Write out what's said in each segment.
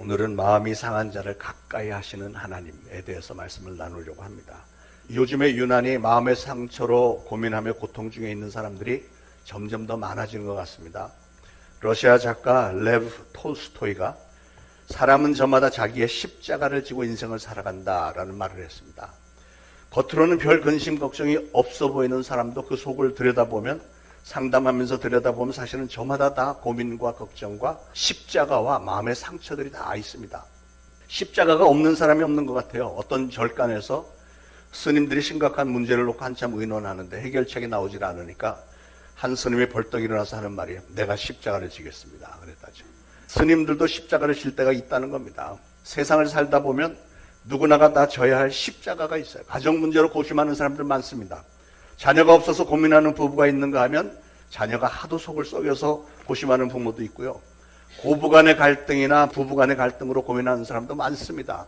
오늘은 마음이 상한 자를 가까이 하시는 하나님에 대해서 말씀을 나누려고 합니다. 요즘에 유난히 마음의 상처로 고민하며 고통 중에 있는 사람들이 점점 더 많아지는 것 같습니다. 러시아 작가 레브 톨스토이가 사람은 저마다 자기의 십자가를 지고 인생을 살아간다라는 말을 했습니다. 겉으로는 별 근심 걱정이 없어 보이는 사람도 그 속을 들여다보면 상담하면서 들여다보면 사실은 저마다 다 고민과 걱정과 십자가와 마음의 상처들이 다 있습니다. 십자가가 없는 사람이 없는 것 같아요. 어떤 절간에서 스님들이 심각한 문제를 놓고 한참 의논하는데 해결책이 나오질 않으니까 한 스님이 벌떡 일어나서 하는 말이에요. 내가 십자가를 지겠습니다. 그랬다죠. 스님들도 십자가를 질 때가 있다는 겁니다. 세상을 살다 보면 누구나가 다 져야 할 십자가가 있어요. 가정 문제로 고심하는 사람들 많습니다. 자녀가 없어서 고민하는 부부가 있는가 하면 자녀가 하도 속을 썩여서 고심하는 부모도 있고요. 고부 간의 갈등이나 부부 간의 갈등으로 고민하는 사람도 많습니다.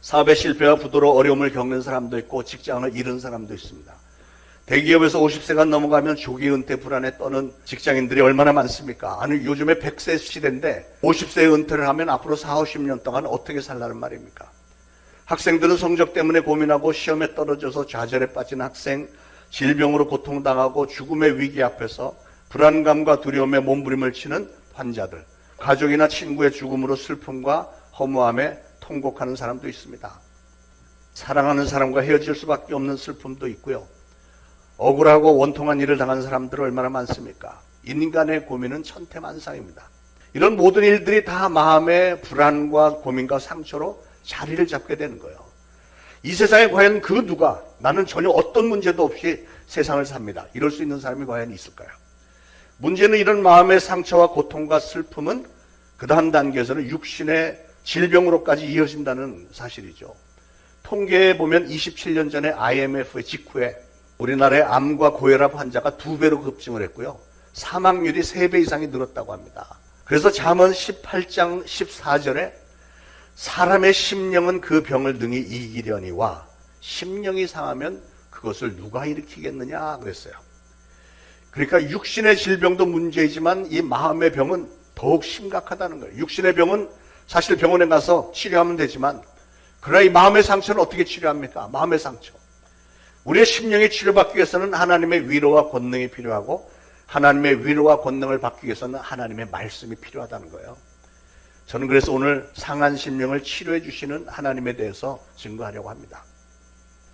사업의 실패와 부도로 어려움을 겪는 사람도 있고 직장을 잃은 사람도 있습니다. 대기업에서 50세가 넘어가면 조기 은퇴 불안에 떠는 직장인들이 얼마나 많습니까? 아니 요즘에 100세 시대인데 50세에 은퇴를 하면 앞으로 4, 50년 동안 어떻게 살라는 말입니까? 학생들은 성적 때문에 고민하고 시험에 떨어져서 좌절에 빠진 학생, 질병으로 고통당하고 죽음의 위기 앞에서 불안감과 두려움에 몸부림을 치는 환자들, 가족이나 친구의 죽음으로 슬픔과 허무함에 통곡하는 사람도 있습니다. 사랑하는 사람과 헤어질 수밖에 없는 슬픔도 있고요. 억울하고 원통한 일을 당한 사람들 얼마나 많습니까? 인간의 고민은 천태만상입니다. 이런 모든 일들이 다 마음의 불안과 고민과 상처로 자리를 잡게 되는 거예요. 이 세상에 과연 그 누가 나는 전혀 어떤 문제도 없이 세상을 삽니다. 이럴 수 있는 사람이 과연 있을까요? 문제는 이런 마음의 상처와 고통과 슬픔은 그 다음 단계에서는 육신의 질병으로까지 이어진다는 사실이죠. 통계에 보면 27년 전에 IMF 직후에 우리나라의 암과 고혈압 환자가 두 배로 급증을 했고요. 사망률이 세 배 이상이 늘었다고 합니다. 그래서 잠언 18장 14절에 사람의 심령은 그 병을 능히 이기려니와 심령이 상하면 그것을 누가 일으키겠느냐 그랬어요. 그러니까 육신의 질병도 문제이지만 이 마음의 병은 더욱 심각하다는 거예요. 육신의 병은 사실 병원에 가서 치료하면 되지만 그러나 이 마음의 상처는 어떻게 치료합니까? 마음의 상처. 우리의 심령이 치료받기 위해서는 하나님의 위로와 권능이 필요하고 하나님의 위로와 권능을 받기 위해서는 하나님의 말씀이 필요하다는 거예요. 저는 그래서 오늘 상한 심령을 치료해 주시는 하나님에 대해서 증거하려고 합니다.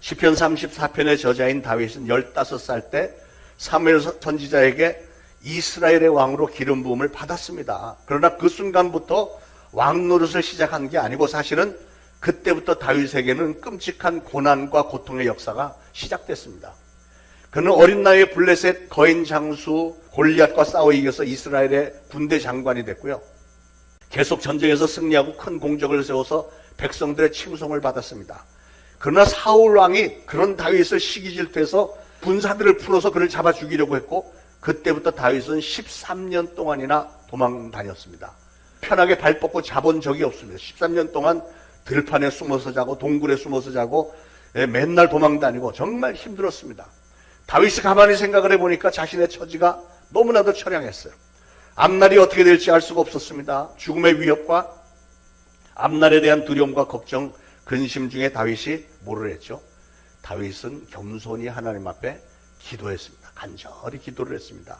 시편 34편의 저자인 다윗은 15살 때 사무엘 선지자에게 이스라엘의 왕으로 기름 부음을 받았습니다. 그러나 그 순간부터 왕 노릇을 시작한 게 아니고 사실은 그때부터 다윗에게는 끔찍한 고난과 고통의 역사가 시작됐습니다. 그는 어린 나이에 블레셋 거인 장수 골리앗과 싸워 이겨서 이스라엘의 군대 장관이 됐고요. 계속 전쟁에서 승리하고 큰 공적을 세워서 백성들의 칭송을 받았습니다. 그러나 사울 왕이 그런 다윗을 시기 질투해서 군사들을 풀어서 그를 잡아 죽이려고 했고 그때부터 다윗은 13년 동안이나 도망 다녔습니다. 편하게 발 뻗고 자본 적이 없습니다. 13년 동안 들판에 숨어서 자고 동굴에 숨어서 자고 예, 맨날 도망 다니고 정말 힘들었습니다. 다윗이 가만히 생각을 해보니까 자신의 처지가 너무나도 처량했어요. 앞날이 어떻게 될지 알 수가 없었습니다. 죽음의 위협과 앞날에 대한 두려움과 걱정, 근심 중에 다윗이 뭐를 했죠? 다윗은 겸손히 하나님 앞에 기도했습니다. 간절히 기도를 했습니다.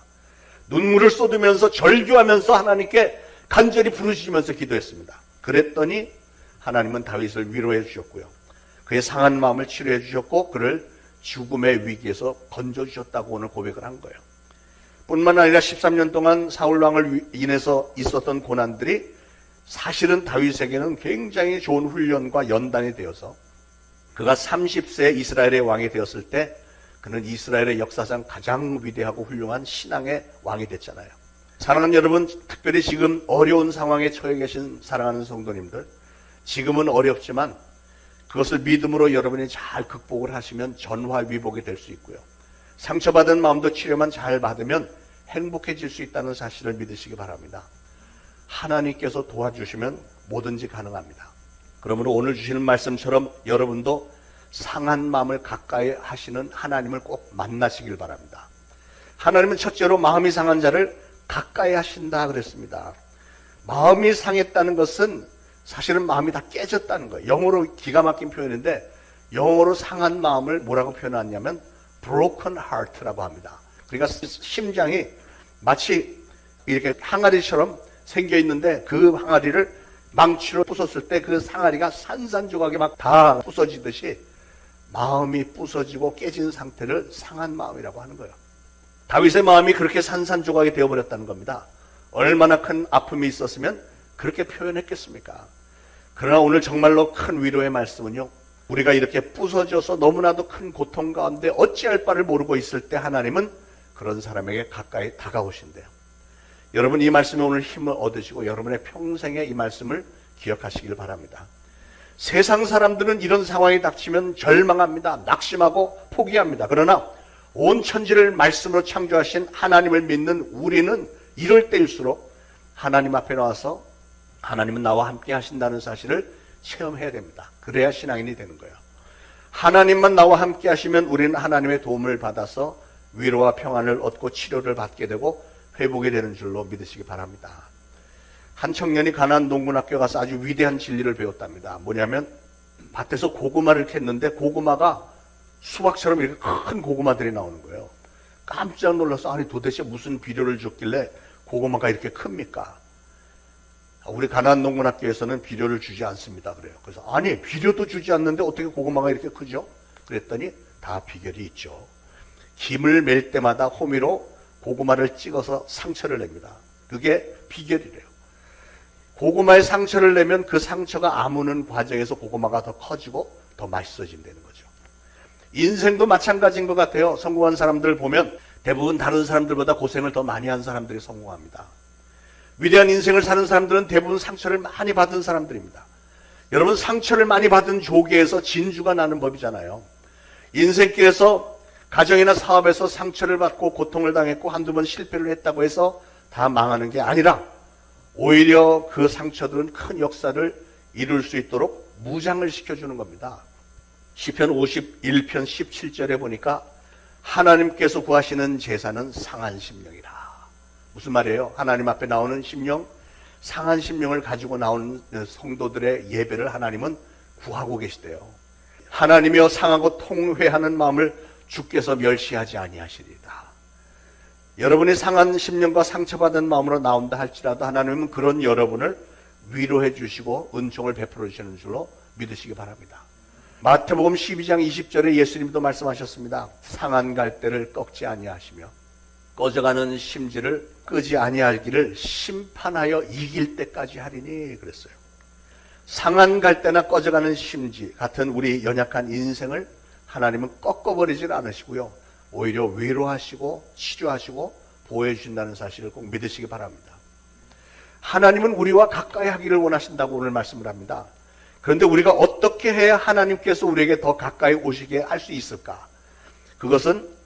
눈물을 쏟으면서 절규하면서 하나님께 간절히 부르시면서 기도했습니다. 그랬더니 하나님은 다윗을 위로해 주셨고요. 그의 상한 마음을 치료해 주셨고 그를 죽음의 위기에서 건져 주셨다고 오늘 고백을 한 거예요. 뿐만 아니라 13년 동안 사울 왕을 인해서 있었던 고난들이 사실은 다윗에게는 굉장히 좋은 훈련과 연단이 되어서 그가 30세 이스라엘의 왕이 되었을 때 그는 이스라엘의 역사상 가장 위대하고 훌륭한 신앙의 왕이 됐잖아요. 사랑하는 여러분, 특별히 지금 어려운 상황에 처해 계신 사랑하는 성도님들, 지금은 어렵지만 그것을 믿음으로 여러분이 잘 극복을 하시면 전화위복이 될 수 있고요. 상처받은 마음도 치료만 잘 받으면 행복해질 수 있다는 사실을 믿으시기 바랍니다. 하나님께서 도와주시면 뭐든지 가능합니다. 그러므로 오늘 주시는 말씀처럼 여러분도 상한 마음을 가까이 하시는 하나님을 꼭 만나시길 바랍니다. 하나님은 첫째로 마음이 상한 자를 가까이 하신다 그랬습니다. 마음이 상했다는 것은 사실은 마음이 다 깨졌다는 거예요. 영어로 기가 막힌 표현인데 영어로 상한 마음을 뭐라고 표현하냐면 broken heart라고 합니다. 그러니까 심장이 마치 이렇게 항아리처럼 생겨 있는데 그 항아리를 망치로 부쉈을 때그 상아리가 산산조각이 막 다 부서지듯이 마음이 부서지고 깨진 상태를 상한 마음이라고 하는 거예요. 다윗의 마음이 그렇게 산산조각이 되어버렸다는 겁니다. 얼마나 큰 아픔이 있었으면 그렇게 표현했겠습니까? 그러나 오늘 정말로 큰 위로의 말씀은요. 우리가 이렇게 부서져서 너무나도 큰 고통 가운데 어찌할 바를 모르고 있을 때 하나님은 그런 사람에게 가까이 다가오신대요. 여러분 이 말씀에 오늘 힘을 얻으시고 여러분의 평생에 이 말씀을 기억하시길 바랍니다. 세상 사람들은 이런 상황이 닥치면 절망합니다. 낙심하고 포기합니다. 그러나 온 천지를 말씀으로 창조하신 하나님을 믿는 우리는 이럴 때일수록 하나님 앞에 나와서 하나님은 나와 함께 하신다는 사실을 체험해야 됩니다. 그래야 신앙인이 되는 거예요. 하나님만 나와 함께 하시면 우리는 하나님의 도움을 받아서 위로와 평안을 얻고 치료를 받게 되고 회복이 되는 줄로 믿으시기 바랍니다. 한 청년이 가나안 농군학교 가서 아주 위대한 진리를 배웠답니다. 뭐냐면 밭에서 고구마를 캤는데 고구마가 수박처럼 이렇게 큰 고구마들이 나오는 거예요. 깜짝 놀라서 아니 도대체 무슨 비료를 줬길래 고구마가 이렇게 큽니까? 우리 가나안 농군학교에서는 비료를 주지 않습니다. 그래요. 그래서 아니 비료도 주지 않는데 어떻게 고구마가 이렇게 크죠? 그랬더니 다 비결이 있죠. 김을 멜 때마다 호미로 고구마를 찍어서 상처를 냅니다. 그게 비결이래요. 고구마에 상처를 내면 그 상처가 아무는 과정에서 고구마가 더 커지고 더 맛있어진다는 거죠. 인생도 마찬가지인 것 같아요. 성공한 사람들 보면 대부분 다른 사람들보다 고생을 더 많이 한 사람들이 성공합니다. 위대한 인생을 사는 사람들은 대부분 상처를 많이 받은 사람들입니다. 여러분 상처를 많이 받은 조개에서 진주가 나는 법이잖아요. 인생길에서 가정이나 사업에서 상처를 받고 고통을 당했고 한두 번 실패를 했다고 해서 다 망하는 게 아니라 오히려 그 상처들은 큰 역사를 이룰 수 있도록 무장을 시켜주는 겁니다. 시편 51편 17절에 보니까 하나님께서 구하시는 제사는 상한 심령이라. 무슨 말이에요? 하나님 앞에 나오는 심령, 상한 심령을 가지고 나오는 성도들의 예배를 하나님은 구하고 계시대요. 하나님이여 상하고 통회하는 마음을 주께서 멸시하지 아니하시리다. 여러분이 상한 심령과 상처받은 마음으로 나온다 할지라도 하나님은 그런 여러분을 위로해 주시고 은총을 베풀어 주시는 줄로 믿으시기 바랍니다. 마태복음 12장 20절에 예수님도 말씀하셨습니다. 상한 갈대를 꺾지 아니하시며 꺼져가는 심지를 끄지 아니하기를 심판하여 이길 때까지 하리니 그랬어요. 상한 갈대나 꺼져가는 심지 같은 우리 연약한 인생을 하나님은 꺾어버리질 않으시고요. 오히려 위로하시고 치료하시고 보호해 주신다는 사실을 꼭 믿으시기 바랍니다. 하나님은 우리와 가까이 하기를 원하신다고 오늘 말씀을 합니다. 그런데 우리가 어떻게 해야 하나님께서 우리에게 더 가까이 오시게 할 수 있을까? 그것은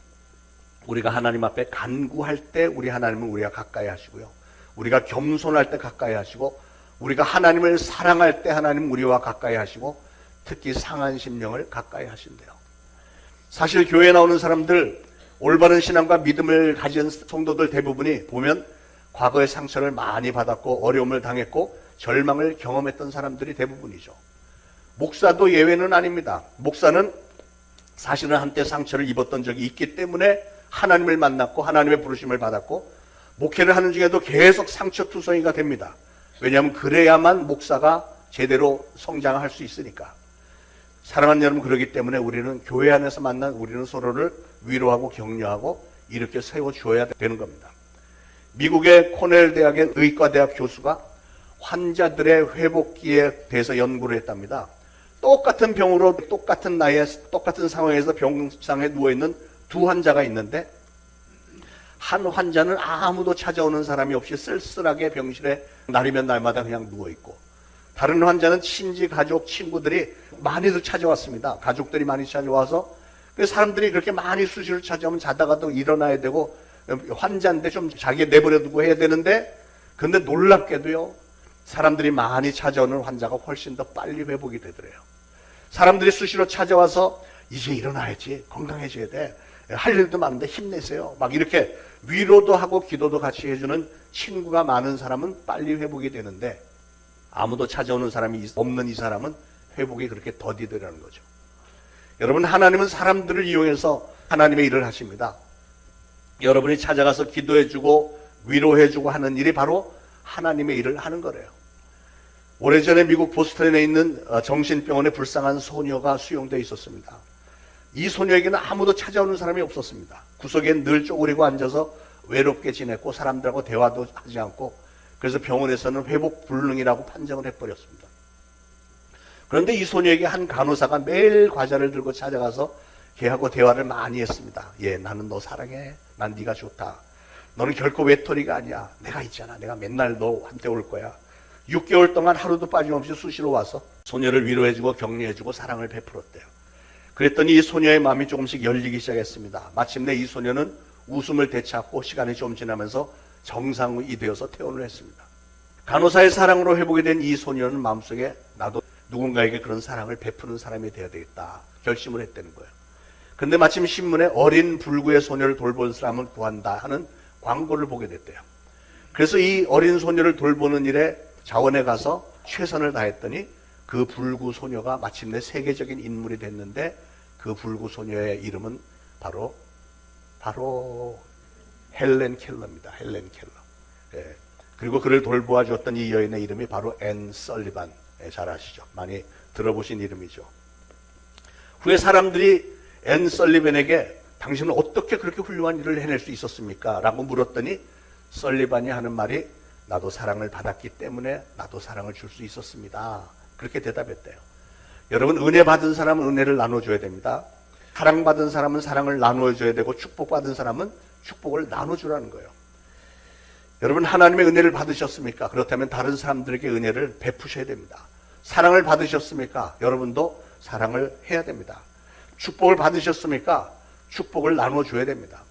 우리가 하나님 앞에 간구할 때 우리 하나님은 우리가 가까이 하시고요. 우리가 겸손할 때 가까이 하시고 우리가 하나님을 사랑할 때 하나님 우리와 가까이 하시고 특히 상한 심령을 가까이 하신대요. 사실 교회에 나오는 사람들 올바른 신앙과 믿음을 가진 성도들 대부분이 보면 과거의 상처를 많이 받았고 어려움을 당했고 절망을 경험했던 사람들이 대부분이죠. 목사도 예외는 아닙니다. 목사는 사실은 한때 상처를 입었던 적이 있기 때문에 하나님을 만났고 하나님의 부르심을 받았고 목회를 하는 중에도 계속 상처투성이가 됩니다. 왜냐하면 그래야만 목사가 제대로 성장할 수 있으니까. 사랑하는 여러분 그러기 때문에 우리는 교회 안에서 만난 우리는 서로를 위로하고 격려하고 이렇게 세워주어야 되는 겁니다. 미국의 코넬 대학의 의과대학 교수가 환자들의 회복기에 대해서 연구를 했답니다. 똑같은 병으로 똑같은 나이에 똑같은 상황에서 병상에 누워있는 두 환자가 있는데 한 환자는 아무도 찾아오는 사람이 없이 쓸쓸하게 병실에 날이면 날마다 그냥 누워있고 다른 환자는 친지, 가족, 친구들이 많이들 찾아왔습니다. 가족들이 많이 찾아와서 그 사람들이 그렇게 많이 수시로 찾아오면 자다가 또 일어나야 되고 환자인데 좀 자기 내버려두고 해야 되는데 근데 놀랍게도요 사람들이 많이 찾아오는 환자가 훨씬 더 빨리 회복이 되더래요. 사람들이 수시로 찾아와서 이제 일어나야지 건강해져야 돼. 할 일도 많은데 힘내세요. 막 이렇게 위로도 하고 기도도 같이 해주는 친구가 많은 사람은 빨리 회복이 되는데 아무도 찾아오는 사람이 없는 이 사람은 회복이 그렇게 더디더라는 거죠. 여러분 하나님은 사람들을 이용해서 하나님의 일을 하십니다. 여러분이 찾아가서 기도해주고 위로해주고 하는 일이 바로 하나님의 일을 하는 거래요. 오래전에 미국 보스턴에 있는 어, 정신병원에 불쌍한 소녀가 수용되어 있었습니다. 이 소녀에게는 아무도 찾아오는 사람이 없었습니다. 구석엔 늘 쪼그리고 앉아서 외롭게 지냈고 사람들하고 대화도 하지 않고 그래서 병원에서는 회복 불능이라고 판정을 해버렸습니다. 그런데 이 소녀에게 한 간호사가 매일 과자를 들고 찾아가서 걔하고 대화를 많이 했습니다. 예, 나는 너 사랑해. 난 네가 좋다. 너는 결코 외톨이가 아니야. 내가 있잖아. 내가 맨날 너한테 올 거야. 6개월 동안 하루도 빠짐없이 수시로 와서 소녀를 위로해주고 격려해주고 사랑을 베풀었대요. 그랬더니 이 소녀의 마음이 조금씩 열리기 시작했습니다. 마침내 이 소녀는 웃음을 되찾고 시간이 좀 지나면서 정상이 되어서 퇴원을 했습니다. 간호사의 사랑으로 회복이 된 이 소녀는 마음속에 나도 누군가에게 그런 사랑을 베푸는 사람이 되어야 되겠다 결심을 했다는 거예요. 근데 마침 신문에 어린 불구의 소녀를 돌본 사람을 구한다 하는 광고를 보게 됐대요. 그래서 이 어린 소녀를 돌보는 일에 자원에 가서 최선을 다했더니 그 불구 소녀가 마침내 세계적인 인물이 됐는데 그 불구 소녀의 이름은 바로 바로 헬렌 켈러입니다. 헬렌 켈러. 예. 그리고 그를 돌보아 줬던 이 여인의 이름이 바로 앤 설리반. 예, 잘 아시죠? 많이 들어보신 이름이죠. 후에 사람들이 앤 설리반에게 당신은 어떻게 그렇게 훌륭한 일을 해낼 수 있었습니까? 라고 물었더니 설리반이 하는 말이 나도 사랑을 받았기 때문에 나도 사랑을 줄 수 있었습니다. 그렇게 대답했대요. 여러분 은혜 받은 사람은 은혜를 나눠줘야 됩니다. 사랑받은 사람은 사랑을 나눠줘야 되고 축복받은 사람은 축복을 나눠주라는 거예요. 여러분 하나님의 은혜를 받으셨습니까? 그렇다면 다른 사람들에게 은혜를 베푸셔야 됩니다. 사랑을 받으셨습니까? 여러분도 사랑을 해야 됩니다. 축복을 받으셨습니까? 축복을 나눠줘야 됩니다.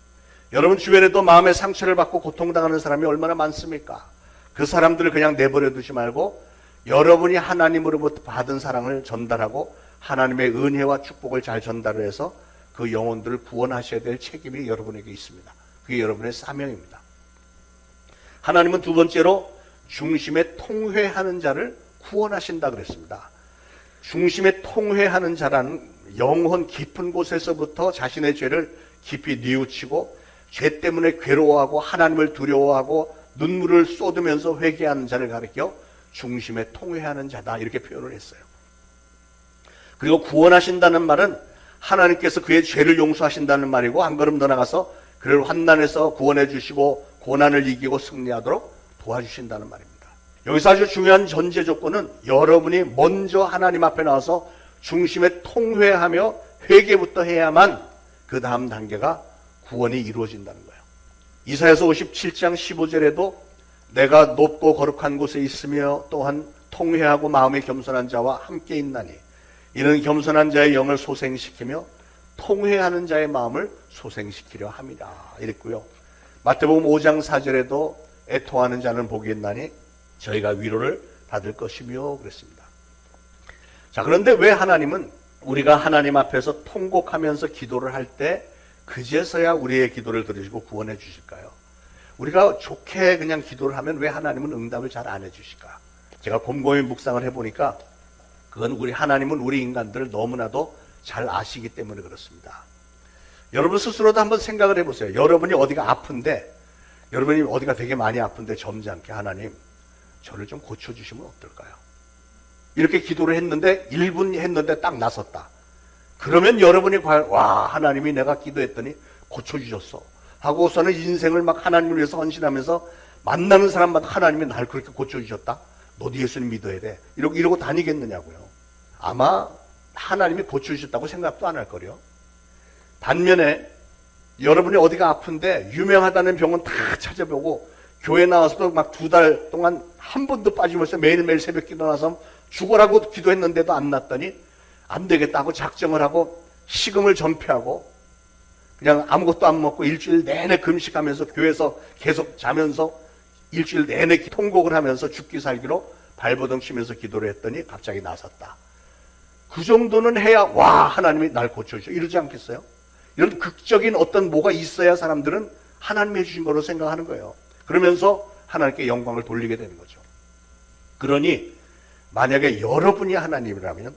여러분 주변에도 마음의 상처를 받고 고통당하는 사람이 얼마나 많습니까? 그 사람들을 그냥 내버려 두지 말고 여러분이 하나님으로부터 받은 사랑을 전달하고 하나님의 은혜와 축복을 잘 전달해서 그 영혼들을 구원하셔야 될 책임이 여러분에게 있습니다. 그게 여러분의 사명입니다. 하나님은 두 번째로 중심에 통회하는 자를 구원하신다 그랬습니다. 중심에 통회하는 자라는 영혼 깊은 곳에서부터 자신의 죄를 깊이 뉘우치고 죄 때문에 괴로워하고 하나님을 두려워하고 눈물을 쏟으면서 회개하는 자를 가리켜 중심에 통회하는 자다 이렇게 표현을 했어요. 그리고 구원하신다는 말은 하나님께서 그의 죄를 용서하신다는 말이고 한 걸음 더 나가서 그를 환난에서 구원해 주시고 고난을 이기고 승리하도록 도와주신다는 말입니다. 여기서 아주 중요한 전제 조건은 여러분이 먼저 하나님 앞에 나와서 중심에 통회하며 회개부터 해야만 그 다음 단계가 구원이 이루어진다는 거예요. 이사야서 57장 15절에도 내가 높고 거룩한 곳에 있으며 또한 통회하고 마음이 겸손한 자와 함께 있나니 이는 겸손한 자의 영을 소생시키며 통회하는 자의 마음을 소생시키려 함이라 이랬고요. 마태복음 5장 4절에도 애통하는 자는 복이 있나니 저희가 위로를 받을 것이며 그랬습니다. 자, 그런데 왜 하나님은 우리가 하나님 앞에서 통곡하면서 기도를 할 때 그제서야 우리의 기도를 들으시고 구원해 주실까요? 우리가 좋게 그냥 기도를 하면 왜 하나님은 응답을 잘 안 해주실까? 제가 곰곰이 묵상을 해보니까 그건 우리 하나님은 우리 인간들을 너무나도 잘 아시기 때문에 그렇습니다. 여러분 스스로도 한번 생각을 해보세요. 여러분이 어디가 아픈데, 여러분이 어디가 되게 많이 아픈데 점잖게 하나님, 저를 좀 고쳐주시면 어떨까요? 이렇게 기도를 했는데 1분 했는데 딱 나섰다. 그러면 여러분이 과연 와 하나님이 내가 기도했더니 고쳐주셨어. 하고서는 인생을 막 하나님을 위해서 헌신하면서 만나는 사람마다 하나님이 날 그렇게 고쳐주셨다. 너도 예수님 믿어야 돼. 이러고, 이러고 다니겠느냐고요. 아마 하나님이 고쳐주셨다고 생각도 안 할 거요. 반면에 여러분이 어디가 아픈데 유명하다는 병원 다 찾아보고 교회 나와서도 막 두 달 동안 한 번도 빠짐없이 매일매일 새벽 기도 나서 죽어라고 기도했는데도 안 났더니 안 되겠다고 작정을 하고 식음을 전폐하고 그냥 아무것도 안 먹고 일주일 내내 금식하면서 교회에서 계속 자면서 일주일 내내 통곡을 하면서 죽기 살기로 발버둥 치면서 기도를 했더니 갑자기 나섰다. 그 정도는 해야 와 하나님이 날 고쳐주셔 이러지 않겠어요? 이런 극적인 어떤 뭐가 있어야 사람들은 하나님이 해주신 거로 생각하는 거예요. 그러면서 하나님께 영광을 돌리게 되는 거죠. 그러니 만약에 여러분이 하나님이라면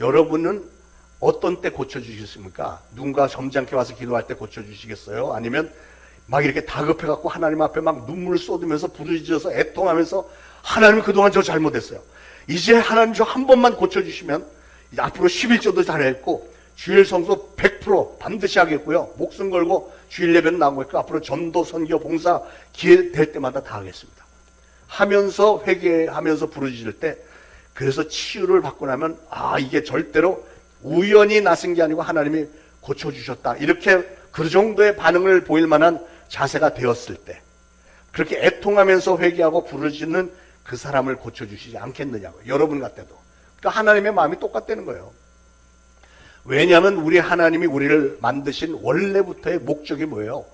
여러분은 어떤 때 고쳐주시겠습니까? 누군가 점잖게 와서 기도할 때 고쳐주시겠어요? 아니면 막 이렇게 다급해갖고 하나님 앞에 막 눈물을 쏟으면서 부르짖어서 애통하면서 하나님 그동안 저 잘못했어요. 이제 하나님 저 한 번만 고쳐주시면 앞으로 11조도 잘했고 주일 성소 100% 반드시 하겠고요. 목숨 걸고 주일 예배는 나오고 앞으로 전도 선교 봉사 기회 될 때마다 다 하겠습니다. 하면서 회개하면서 부르짖을 때 그래서 치유를 받고 나면 아 이게 절대로 우연히 나선 게 아니고 하나님이 고쳐주셨다 이렇게 그 정도의 반응을 보일 만한 자세가 되었을 때 그렇게 애통하면서 회개하고 부르짖는 그 사람을 고쳐주시지 않겠느냐고 여러분 같아도 그러니까 하나님의 마음이 똑같다는 거예요 왜냐하면 우리 하나님이 우리를 만드신 원래부터의 목적이 뭐예요?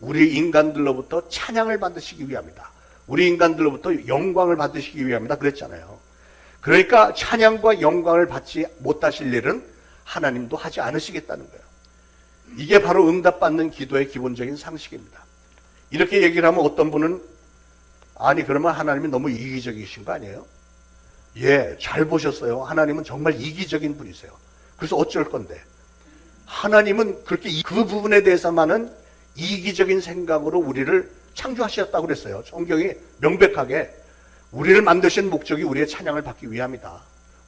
우리 인간들로부터 찬양을 받으시기 위함이다. 우리 인간들로부터 영광을 받으시기 위함이다. 그랬잖아요. 그러니까 찬양과 영광을 받지 못하실 일은 하나님도 하지 않으시겠다는 거예요. 이게 바로 응답받는 기도의 기본적인 상식입니다. 이렇게 얘기를 하면 어떤 분은 아니 그러면 하나님이 너무 이기적이신 거 아니에요? 예, 잘 보셨어요. 하나님은 정말 이기적인 분이세요. 그래서 어쩔 건데? 하나님은 그렇게 이- 그 부분에 대해서만은 이기적인 생각으로 우리를 창조하셨다고 그랬어요. 성경이 명백하게 우리를 만드신 목적이 우리의 찬양을 받기 위함이다.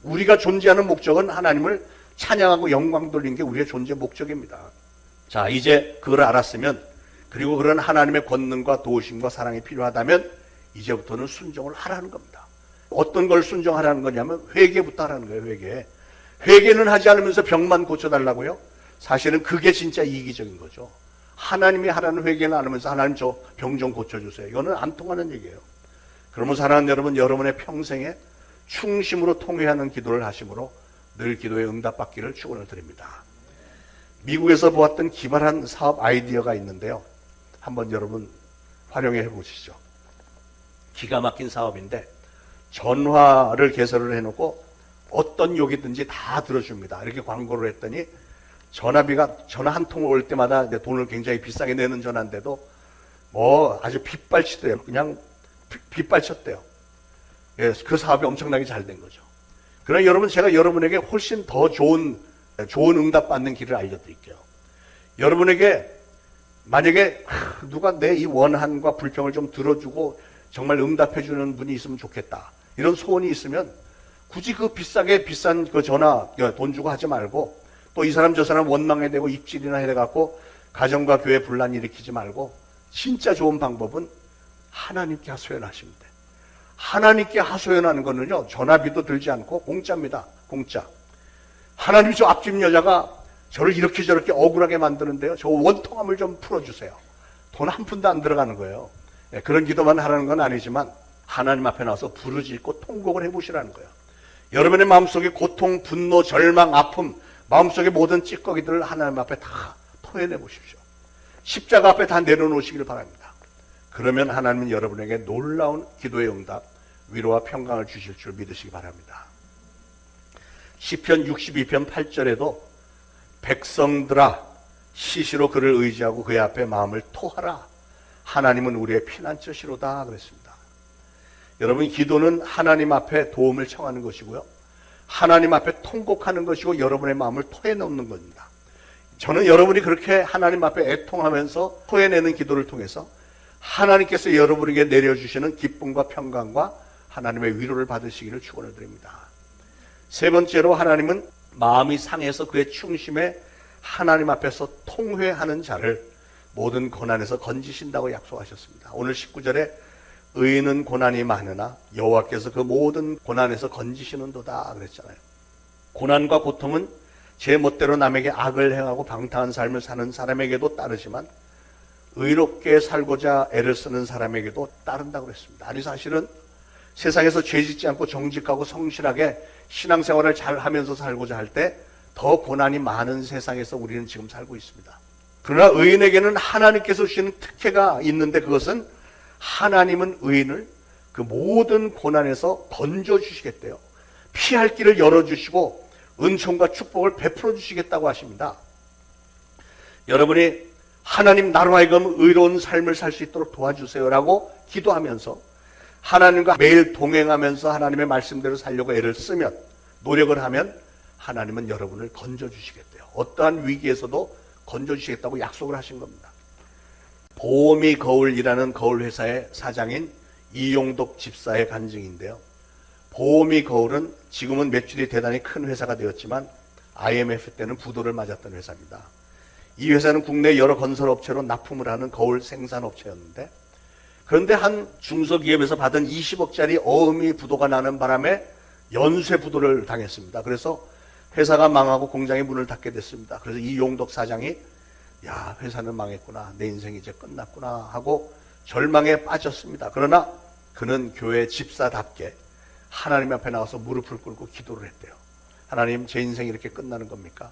우리가 존재하는 목적은 하나님을 찬양하고 영광 돌린 게 우리의 존재 목적입니다. 자, 이제 그걸 알았으면 그리고 그런 하나님의 권능과 도우심과 사랑이 필요하다면 이제부터는 순종을 하라는 겁니다. 어떤 걸 순종하라는 거냐면 회개부터 하라는 거예요, 회개. 회개는 하지 않으면서 병만 고쳐달라고요? 사실은 그게 진짜 이기적인 거죠. 하나님이 하라는 회개는 안 하면서 하나님 저 병 좀 고쳐주세요. 이거는 안 통하는 얘기예요. 그러면 사랑하는 여러분, 여러분의 평생에 충심으로 통회하는 기도를 하심으로 늘 기도에 응답받기를 축원을 드립니다. 미국에서 보았던 기발한 사업 아이디어가 있는데요. 한번 여러분 활용해 보시죠. 기가 막힌 사업인데 전화를 개설을 해놓고 어떤 욕이든지 다 들어줍니다. 이렇게 광고를 했더니 전화비가 전화 한 통 올 때마다 돈을 굉장히 비싸게 내는 전화인데도 뭐 아주 빗발치대요. 그냥 비- 빗발쳤대요. 예, 그 사업이 엄청나게 잘 된 거죠. 그러나 여러분 제가 여러분에게 훨씬 더 좋은 좋은 응답 받는 길을 알려드릴게요. 여러분에게 만약에 하, 누가 내 이 원한과 불평을 좀 들어주고 정말 응답해주는 분이 있으면 좋겠다. 이런 소원이 있으면 굳이 그 비싸게 비싼 그 전화 돈 주고 하지 말고 또 이 사람 저 사람 원망해 대고 입질이나 해 갖고 가정과 교회 분란 일으키지 말고 진짜 좋은 방법은 하나님께 하소연하시면 돼. 하나님께 하소연하는 거는요 전화비도 들지 않고 공짜입니다. 공짜. 하나님이 저 앞집 여자가 저를 이렇게 저렇게 억울하게 만드는데요. 저 원통함을 좀 풀어주세요. 돈 한 푼도 안 들어가는 거예요. 예, 그런 기도만 하라는 건 아니지만 하나님 앞에 나와서 부르짖고 통곡을 해보시라는 거예요. 여러분의 마음속에 고통, 분노, 절망, 아픔, 마음속의 모든 찌꺼기들을 하나님 앞에 다 토해내 보십시오. 십자가 앞에 다 내려놓으시기를 바랍니다. 그러면 하나님은 여러분에게 놀라운 기도의 응답, 위로와 평강을 주실 줄 믿으시기 바랍니다. 시편 62편 8절에도 백성들아 시시로 그를 의지하고 그의 앞에 마음을 토하라. 하나님은 우리의 피난처시로다 그랬습니다. 여러분 기도는 하나님 앞에 도움을 청하는 것이고요. 하나님 앞에 통곡하는 것이고 여러분의 마음을 토해놓는 겁니다. 저는 여러분이 그렇게 하나님 앞에 애통하면서 토해내는 기도를 통해서 하나님께서 여러분에게 내려주시는 기쁨과 평강과 하나님의 위로를 받으시기를 축원을 드립니다. 세 번째로 하나님은 마음이 상해서 그의 충심에 하나님 앞에서 통회하는 자를 모든 고난에서 건지신다고 약속하셨습니다. 오늘 19절에 의인은 고난이 많으나 여호와께서 그 모든 고난에서 건지시는도다 그랬잖아요. 고난과 고통은 제 멋대로 남에게 악을 행하고 방탕한 삶을 사는 사람에게도 따르지만 의롭게 살고자 애를 쓰는 사람에게도 따른다고 그랬습니다. 아니 사실은 세상에서 죄 짓지 않고 정직하고 성실하게 신앙생활을 잘 하면서 살고자 할 때 더 고난이 많은 세상에서 우리는 지금 살고 있습니다. 그러나 의인에게는 하나님께서 주시는 특혜가 있는데 그것은 하나님은 의인을 그 모든 고난에서 건져 주시겠대요. 피할 길을 열어 주시고 은총과 축복을 베풀어 주시겠다고 하십니다. 여러분이 하나님 나로 하여금 의로운 삶을 살 수 있도록 도와주세요라고 기도하면서 하나님과 매일 동행하면서 하나님의 말씀대로 살려고 애를 쓰면 노력을 하면 하나님은 여러분을 건져 주시겠대요. 어떠한 위기에서도 건져 주시겠다고 약속을 하신 겁니다. 보험이 거울이라는 거울 회사의 사장인 이용덕 집사의 간증인데요. 보험이 거울은 지금은 매출이 대단히 큰 회사가 되었지만 IMF 때는 부도를 맞았던 회사입니다. 이 회사는 국내 여러 건설업체로 납품을 하는 거울 생산업체였는데 그런데 한 중소기업에서 받은 20억짜리 어음이 부도가 나는 바람에 연쇄 부도를 당했습니다. 그래서 회사가 망하고 공장의 문을 닫게 됐습니다. 그래서 이용덕 사장이 야 회사는 망했구나 내 인생이 이제 끝났구나 하고 절망에 빠졌습니다. 그러나 그는 교회 집사답게 하나님 앞에 나와서 무릎을 꿇고 기도를 했대요. 하나님 제 인생이 이렇게 끝나는 겁니까?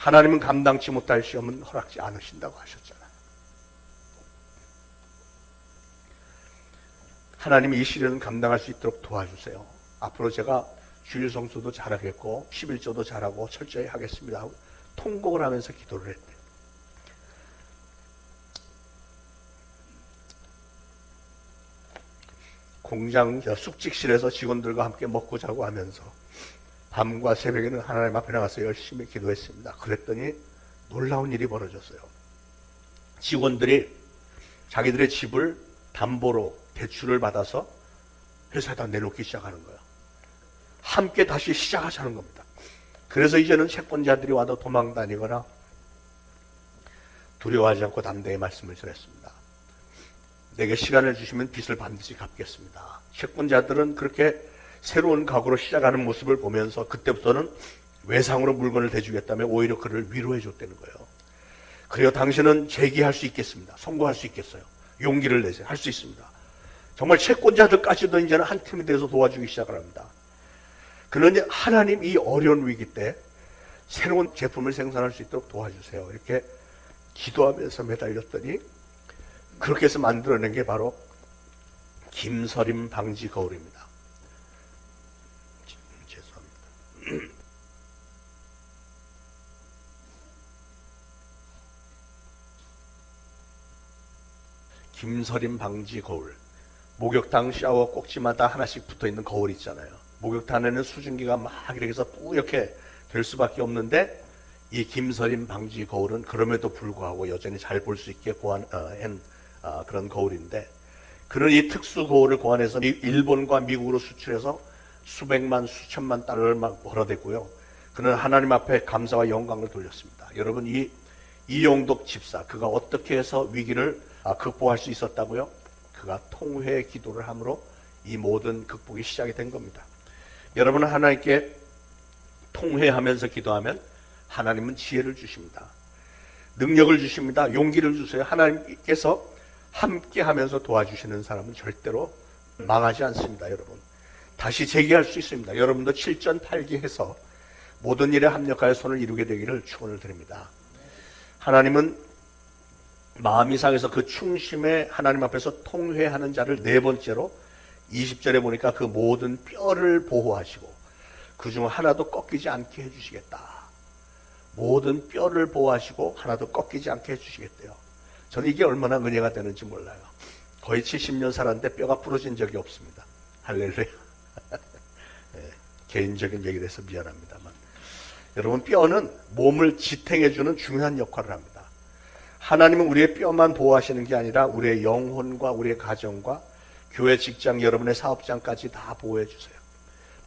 하나님은 감당치 못할 시험은 허락지 않으신다고 하셨잖아요. 하나님이 이 시련은 감당할 수 있도록 도와주세요. 앞으로 제가 주일 성수도 잘하겠고 11조도 잘하고 철저히 하겠습니다 하고 통곡을 하면서 기도를 했대요. 공장 저 숙직실에서 직원들과 함께 먹고 자고 하면서 밤과 새벽에는 하나님 앞에 나가서 열심히 기도했습니다. 그랬더니 놀라운 일이 벌어졌어요. 직원들이 자기들의 집을 담보로 대출을 받아서 회사에다 내놓기 시작하는 거예요. 함께 다시 시작하자는 겁니다. 그래서 이제는 채권자들이 와도 도망 다니거나 두려워하지 않고 담대히 말씀을 전했습니다. 내게 시간을 주시면 빚을 반드시 갚겠습니다. 채권자들은 그렇게 새로운 각오로 시작하는 모습을 보면서 그때부터는 외상으로 물건을 대주겠다며 오히려 그를 위로해 줬다는 거예요. 그래요. 당신은 재기할 수 있겠습니다. 선고할 수 있겠어요. 용기를 내세요. 할 수 있습니다. 정말 채권자들까지도 이제는 한 팀이 돼서 도와주기 시작을 합니다. 그러니 하나님 이 어려운 위기 때 새로운 제품을 생산할 수 있도록 도와주세요. 이렇게 기도하면서 매달렸더니 그렇게 해서 만들어낸 게 바로 김서림 방지 거울입니다. 죄송합니다. 김서림 방지 거울. 목욕탕 샤워 꼭지마다 하나씩 붙어 있는 거울 있잖아요. 목욕탕에는 수증기가 막 이렇게 해서 뿌옇게 될 수밖에 없는데 이 김서림 방지 거울은 그럼에도 불구하고 여전히 잘 볼 수 있게 고안, 어, 한 어, 그런 거울인데 그런 이 특수 거울을 고안해서 이 일본과 미국으로 수출해서 수백만 수천만 달러를 막 벌어댔고요. 그는 하나님 앞에 감사와 영광을 돌렸습니다. 여러분 이 이용덕 집사 그가 어떻게 해서 위기를 아, 극복할 수 있었다고요? 그가 통회 기도를 함으로 이 모든 극복이 시작이 된 겁니다. 여러분은 하나님께 통회하면서 기도하면 하나님은 지혜를 주십니다. 능력을 주십니다. 용기를 주세요. 하나님께서 함께 하면서 도와주시는 사람은 절대로 망하지 않습니다, 여러분. 다시 재기할 수 있습니다. 여러분도 7전 8기 해서 모든 일에 합력하여 손을 이루게 되기를 축원을 드립니다. 하나님은 마음이 상해서 그 충심에 하나님 앞에서 통회하는 자를 네 번째로 20절에 보니까 그 모든 뼈를 보호하시고 그 중 하나도 꺾이지 않게 해주시겠다. 모든 뼈를 보호하시고 하나도 꺾이지 않게 해주시겠대요. 저는 이게 얼마나 은혜가 되는지 몰라요. 거의 70년 살았는데 뼈가 부러진 적이 없습니다. 할렐루야. 네, 개인적인 얘기를 해서 미안합니다만. 여러분, 뼈는 몸을 지탱해주는 중요한 역할을 합니다. 하나님은 우리의 뼈만 보호하시는 게 아니라 우리의 영혼과 우리의 가정과 교회 직장 여러분의 사업장까지 다 보호해 주세요.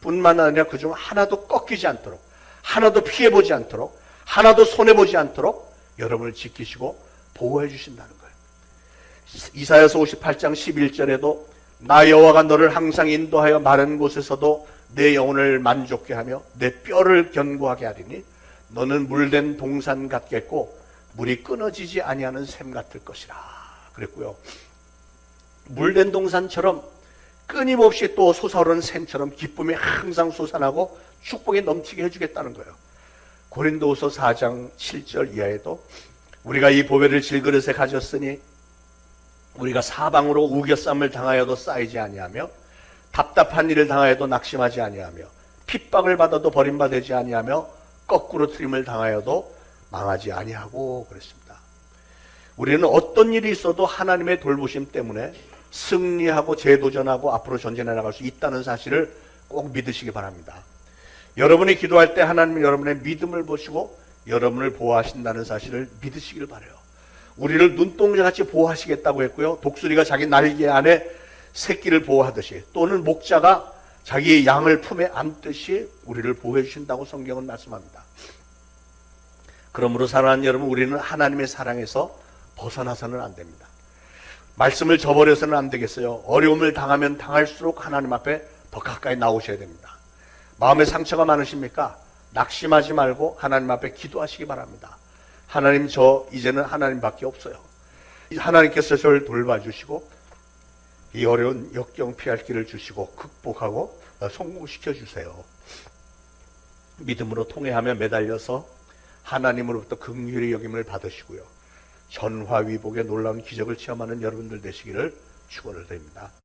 뿐만 아니라 그중 하나도 꺾이지 않도록 하나도 피해 보지 않도록 하나도 손해 보지 않도록 여러분을 지키시고 보호해 주신다는 거예요. 이사야서 58장 11절에도 나 여호와가 너를 항상 인도하여 마른 곳에서도 내 영혼을 만족케 하며 내 뼈를 견고하게 하리니 너는 물된 동산 같겠고 물이 끊어지지 아니하는 샘 같을 것이라 그랬고요. 물된 동산처럼 끊임없이 또 솟아오르는 샘처럼 기쁨이 항상 솟아나고 축복이 넘치게 해주겠다는 거예요. 고린도후서 4장 7절 이하에도 우리가 이 보배를 질그릇에 가졌으니 우리가 사방으로 우겨쌈을 당하여도 쌓이지 아니하며 답답한 일을 당하여도 낙심하지 아니하며 핍박을 받아도 버림받지 아니하며 거꾸로 트림을 당하여도 망하지 아니하고 그랬습니다. 우리는 어떤 일이 있어도 하나님의 돌보심 때문에 승리하고 재도전하고 앞으로 전진해 나갈 수 있다는 사실을 꼭 믿으시기 바랍니다. 여러분이 기도할 때 하나님은 여러분의 믿음을 보시고 여러분을 보호하신다는 사실을 믿으시길 바래요. 우리를 눈동자같이 보호하시겠다고 했고요. 독수리가 자기 날개 안에 새끼를 보호하듯이 또는 목자가 자기의 양을 품에 안듯이 우리를 보호해 주신다고 성경은 말씀합니다. 그러므로 사랑하는 여러분 우리는 하나님의 사랑에서 벗어나서는 안 됩니다. 말씀을 저버려서는 안 되겠어요. 어려움을 당하면 당할수록 하나님 앞에 더 가까이 나오셔야 됩니다. 마음에 상처가 많으십니까? 낙심하지 말고 하나님 앞에 기도하시기 바랍니다. 하나님 저 이제는 하나님밖에 없어요. 하나님께서 저를 돌봐주시고 이 어려운 역경 피할 길을 주시고 극복하고 성공시켜 주세요. 믿음으로 통회하며 매달려서 하나님으로부터 긍휼히 여김을 받으시고요. 전화위복의 놀라운 기적을 체험하는 여러분들 되시기를 축원을 드립니다.